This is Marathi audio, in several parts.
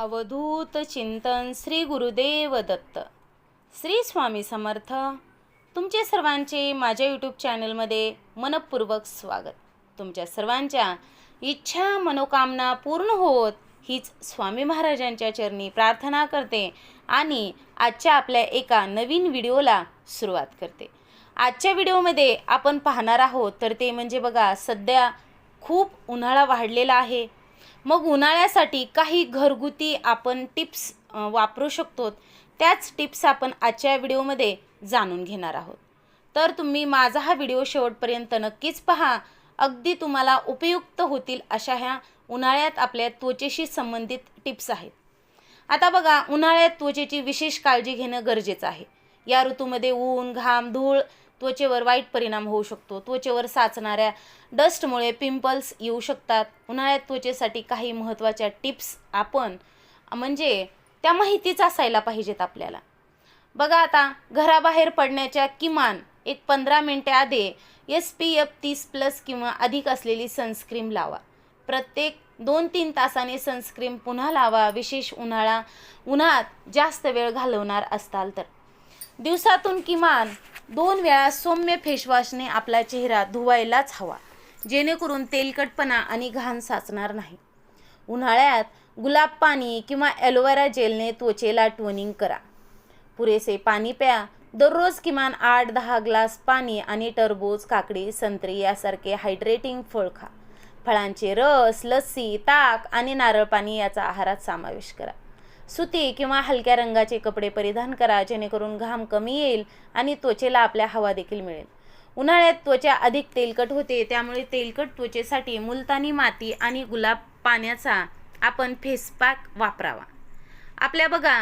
अवधूत चिंतन श्री गुरुदेव दत्त. श्री स्वामी समर्थ. तुमचे सर्वांचे माझ्या यूट्यूब चॅनलमध्ये मनपूर्वक स्वागत. तुमच्या सर्वांच्या इच्छा मनोकामना पूर्ण होत हीच स्वामी महाराजांच्या चरणी प्रार्थना करते आणि आजच्या आपल्या एका नवीन व्हिडिओला सुरुवात करते. आजच्या व्हिडिओमध्ये आपण पाहणार आहोत तर ते म्हणजे बघा सध्या खूप उन्हाळा वाढलेला आहे. मग उन्हाळ्यासाठी काही घरगुती आपण टिप्स वापरू शकतो त्याच टिप्स आपण आजच्या व्हिडिओमध्ये जाणून घेणार आहोत. तर तुम्ही माझा हा व्हिडिओ शेवटपर्यंत नक्कीच पहा. अगदी तुम्हाला उपयुक्त होतील अशा ह्या उन्हाळ्यात आपल्या त्वचेशी संबंधित टिप्स आहेत. आता बघा उन्हाळ्यात त्वचेची विशेष काळजी घेणं गरजेचं आहे. या ऋतूमध्ये ऊन घाम धूळ त्वचेवर वाईट परिणाम होऊ शकतो. त्वचेवर साचणाऱ्या डस्टमुळे पिंपल्स येऊ शकतात. उन्हाळ्यात त्वचेसाठी काही महत्त्वाच्या टिप्स आपण म्हणजे त्या माहितीच असायला पाहिजेत आपल्याला. बघा आता घराबाहेर पडण्याच्या किमान एक पंधरा मिनटे आधी एस पी एफ तीस प्लस किंवा अधिक असलेली सनस्क्रीम लावा. प्रत्येक दोन तीन तासाने सनस्क्रीम पुन्हा लावा विशेष उन्हाळा उन्हात जास्त वेळ घालवणार असताल तर. दिवसातून किमान दोन वेळा सौम्य फेसवॉशने आपला चेहरा धुवायलाच हवा. जेणेकरून तेलकटपणा आणि घाण साचणार नाही. उन्हाळ्यात गुलाब पाणी किंवा ॲलोवेरा जेलने त्वचेला टोनिंग करा. पुरेसे पाणी प्या. दररोज किमान आठ दहा ग्लास पाणी आणि टरबूज काकडी संत्री यासारखे हायड्रेटिंग फळ खा. फळांचे रस लस्सी ताक आणि नारळ पाणी याचा आहारात समावेश करा. सुती किंवा हलक्या रंगाचे कपडे परिधान करा जेणेकरून घाम कमी येईल आणि त्वचेला आपल्या हवा देखील मिळेल. उन्हाळ्यात त्वचा अधिक तेलकट होते त्यामुळे तेलकट त्वचेसाठी मुलतानी माती आणि गुलाब पाण्याचा आपण फेस पॅक वापरावा. आपल्या बघा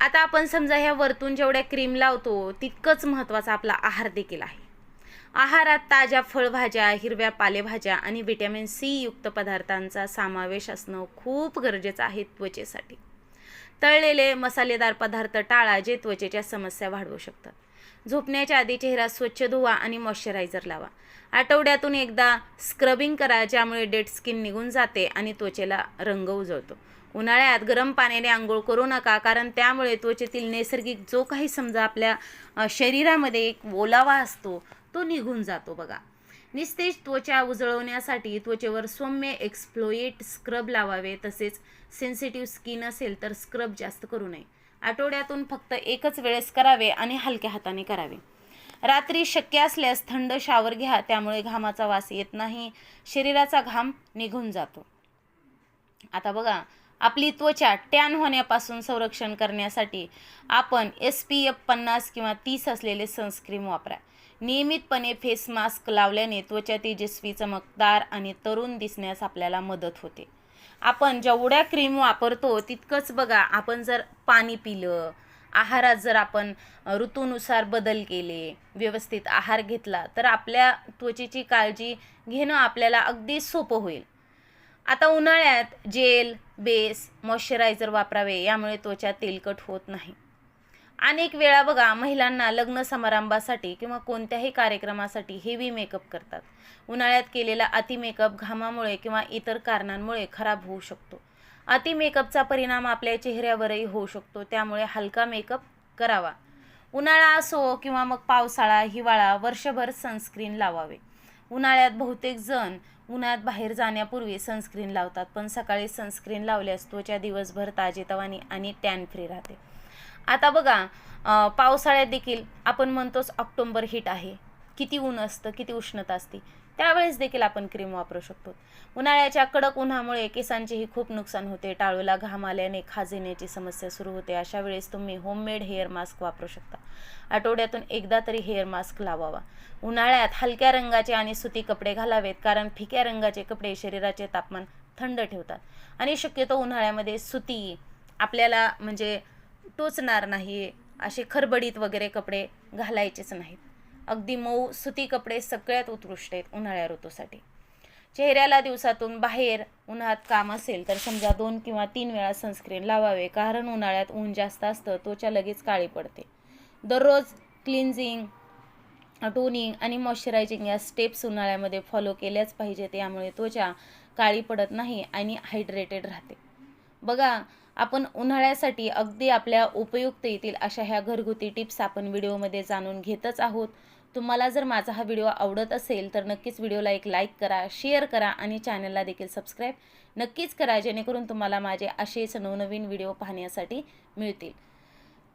आता आपण समजा ह्या वरतून जेवढ्या क्रीम लावतो तितकंच महत्त्वाचा आपला आहार देखील आहे. आहारात ताज्या फळभाज्या हिरव्या पालेभाज्या आणि व्हिटॅमिन सी युक्त पदार्थांचा समावेश असणं खूप गरजेचं आहे त्वचेसाठी. तळलेले मसालेदार पदार्थ टाळा जे त्वचेच्या समस्या वाढवू शकतात. झोपण्याच्या आधी चेहरा स्वच्छ धुवा आणि मॉइश्चरायझर लावा. आठवड्यातून एकदा स्क्रबिंग करा ज्यामुळे डेड स्किन निघून जाते आणि त्वचेला रंग उजळतो. उन्हाळ्यात गरम पाण्याने आंघोळ करू नका कारण त्यामुळे त्वचेतील नैसर्गिक जो काही समजा आपल्या शरीरामध्ये एक ओलावा असतो तो निघून जातो बघा. निस्तेज त्वचा उजळवण्यासाठी त्वचेवर सौम्य एक्सप्लोएट स्क्रब लावावे. तसेच सेन्सिटिव्ह स्किन असेल तर स्क्रब जास्त करू नये. आठवड्यातून फक्त एकच वेळेस करावे आणि हलक्या हाताने करावे. रात्री शक्य असल्यास थंड शावर घ्या. त्यामुळे घामाचा वास येत नाही. शरीराचा घाम निघून जातो. आता बघा आपली त्वचा टॅन होण्यापासून संरक्षण करण्यासाठी आपण एस पी एफ पन्नास किंवा तीस असलेले सनस्क्रीम वापरा. नियमितपणे फेस मास्क लावल्याने त्वचा तेजस्वी चमकदार आणि तरुण दिसण्यास आपल्याला मदत होते. आपण जेवढ्या क्रीम वापरतो तितकंच बघा आपण जर पाणी पिलं आहारात जर आपण ऋतूनुसार बदल केले व्यवस्थित आहार घेतला तर आपल्या त्वचेची काळजी घेणं आपल्याला अगदी सोपं होईल. आता उन्हाळ्यात जेल बेस मॉइश्चरायझर वापरावे यामुळे त्वचा तेलकट होत नाही. अनेक वेळा बघा महिलांना लग्न समारंभासाठी किंवा कोणत्याही कार्यक्रमासाठी हेवी मेकअप करतात. उन्हाळ्यात केलेला अति मेकअप घामामुळे किंवा इतर कारणांमुळे खराब होऊ शकतो. अति मेकअपचा परिणाम आपल्या चेहऱ्यावरही होऊ शकतो त्यामुळे हलका मेकअप करावा. उन्हाळा असो किंवा मग पावसाळा हिवाळा वर्षभर सनस्क्रीन लावावे. उन्हाळ्यात बहुतेक जण उन्हात बाहेर जाण्यापूर्वी सनस्क्रीन लावतात पण सकाळी सनस्क्रीन लावल्यास त्वचा दिवसभर ताजेतवानी आणि टॅन फ्री राहते. आता बघा पावसाळ्यात देखील आपण म्हणतोच ऑक्टोंबर हिट आहे. किती ऊन असतं किती उष्णता असते त्यावेळेस देखील आपण क्रीम वापरू शकतो. उन्हाळ्याच्या कडक उन्हामुळे केसांचेही खूप नुकसान होते टाळूला घाम आल्याने खाजेण्याची समस्या सुरू होते अशा वेळेस तुम्ही होममेड हेअर मास्क वापरू शकता. आठवड्यातून एकदा तरी हेअर मास्क लावावा. उन्हाळ्यात हलक्या रंगाचे आणि सुती कपडे घालावेत कारण फिक्या रंगाचे कपडे शरीराचे तापमान थंड ठेवतात. आणि शक्यतो उन्हाळ्यामध्ये सुती आपल्याला म्हणजे टोचणार नाही असे खरबडीत वगैरे कपडे घालायचेच नाहीत. अगदी मऊ सुती कपडे सगळ्यात उत्कृष्ट आहेत उन्हाळ्या ऋतूसाठी. चेहऱ्याला दिवसातून बाहेर उन्हात काम असेल तर समजा दोन किंवा तीन वेळा सनस्क्रीन लावावे कारण उन्हाळ्यात ऊन जास्त असतं त्वचा लगेच काळी पडते. दररोज क्लिन्झिंग टोनिंग आणि मॉइश्चरायझिंग या स्टेप्स उन्हाळ्यामध्ये फॉलो केल्याच पाहिजेत यामुळे त्वचा काळी पडत नाही आणि हायड्रेटेड राहते. बघा आपण उन्हाळ्यासाठी अगदी आपल्या उपयुक्त येतील अशा ह्या घरगुती टिप्स आपण व्हिडिओमध्ये जाणून घेतच आहोत. तुम्हाला जर माझा हा व्हिडिओ आवडत असेल तर नक्कीच व्हिडिओला एक लाईक करा शेअर करा आणि चॅनलला देखील सबस्क्राईब नक्कीच करा जेणेकरून तुम्हाला माझे असेच नवनवीन व्हिडिओ पाहण्यासाठी मिळतील.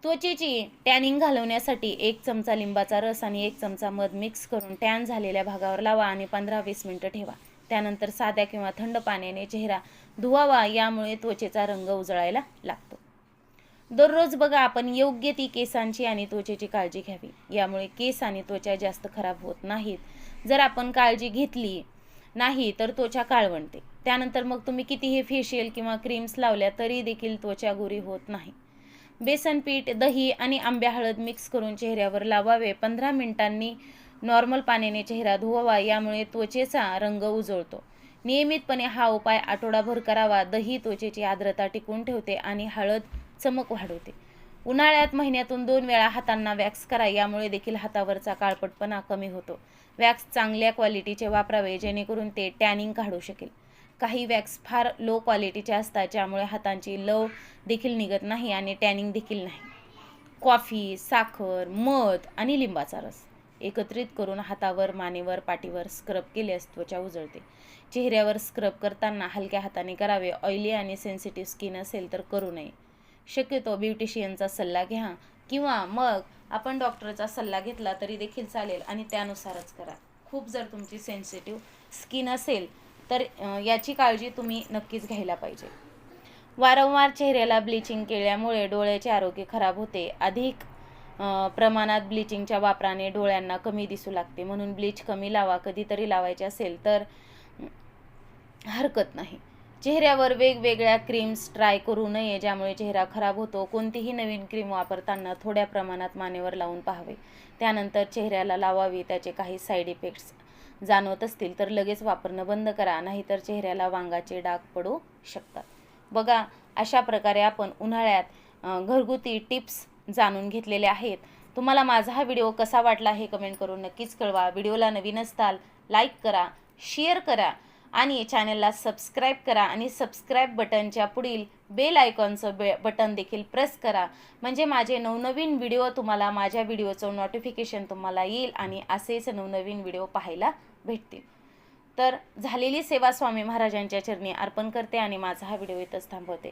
त्वचेची टॅनिंग घालवण्यासाठी एक चमचा लिंबाचा रस आणि एक चमचा मध मिक्स करून टॅन झालेल्या भागावर लावा आणि पंधरा वीस मिनटं ठेवा. त्यानंतर साध्या किंवा थंड पाण्याने चेहरा धुवावा यामुळे त्वचेचा रंग उजळायला लागतो. दररोज बघा आपण योग्य ती केसांची आणि त्वचेची काळजी घ्यावी. यामुळे केस आणि त्वचा जास्त खराब होत नाहीत. जर आपण काळजी घेतली नाही तर त्वचा काळवणते त्यानंतर मग तुम्ही कितीही फेशियल किंवा क्रीम्स लावल्या तरी देखील त्वचा गोरी होत नाही. बेसन पीठ दही आणि आंब्या हळद मिक्स करून चेहऱ्यावर लावावे. पंधरा मिनिटांनी नॉर्मल पाण्याने चेहरा धुवावा यामुळे त्वचेचा रंग उजळतो. नियमितपणे हा उपाय आठवडाभर करावा. दही त्वचेची आर्द्रता टिकवून ठेवते आणि हळद चमक वाढवते. उन्हाळ्यात महिन्यातून दोन वेळा हातांना वॅक्स करा यामुळे देखील हातावरचा काळपटपणा कमी होतो. वॅक्स चांगल्या क्वालिटीचे वापरावे जेणेकरून ते टॅनिंग काढू शकेल. काही वॅक्स फार लो क्वालिटीचे असतात ज्यामुळे हातांची लव देखील निघत नाही आणि टॅनिंग देखील नाही. कॉफी साखर मध आणि लिंबाचा रस. एकत्रित करून हातावर मानेवर पाठीवर स्क्रब केल्यास त्वचा उजळते. चेहऱ्यावर स्क्रब करताना हलक्या हाताने करावे. ऑइली आणि सेन्सिटिव्ह स्किन असेल तर करू नये. शक्यतो ब्युटिशियनचा सल्ला घ्या किंवा मग आपण डॉक्टरचा सल्ला घेतला तरी देखील चालेल आणि त्यानुसारच करा. खूप जर तुमची सेन्सिटिव्ह स्किन असेल तर याची काळजी तुम्ही नक्कीच घ्यायला पाहिजे. वारंवार चेहऱ्याला ब्लिचिंग केल्यामुळे डोळ्याचे आरोग्य खराब होते. अधिक प्रमाणात ब्लिचिंगच्या वापराने डोळ्यांना कमी दिसू लागते. म्हणून ब्लीच कमी लावा कधीतरी लावायचे असेल तर हरकत नाही. चेहऱ्यावर वेगवेगळ्या क्रीम्स ट्राय करू नये ज्यामुळे चेहरा खराब होतो. कोणतीही नवीन क्रीम वापरताना थोड्या प्रमाणात मानेवर लावून पाहावे. त्यानंतर चेहऱ्याला लावावी त्याचे काही साईड इफेक्ट्स जाणवत असतील तर लगेच वापरणं बंद करा. नाहीतर चेहऱ्याला वांगाचे डाग पडू शकतात. बघा अशा प्रकारे आपण उन्हाळ्यात घरगुती टिप्स जाणून घेतलेले आहेत. तुम्हाला माझा हा व्हिडिओ कसा वाटला हे कमेंट करून नक्कीच कळवा. व्हिडिओला नवीन असताल लाईक करा शेअर करा आणि चॅनलला सबस्क्राईब करा आणि सबस्क्राईब बटनच्या पुढील बेल आयकॉनचं बे बटन देखील प्रेस करा. म्हणजे माझे नवनवीन व्हिडिओ तुम्हाला माझ्या व्हिडिओचं नोटिफिकेशन तुम्हाला येईल आणि असेच नवनवीन व्हिडिओ पाहायला भेटतील. तर झालेली सेवा स्वामी महाराजांच्या चरणी अर्पण करते आणि माझा हा व्हिडिओ इथंच थांबवते.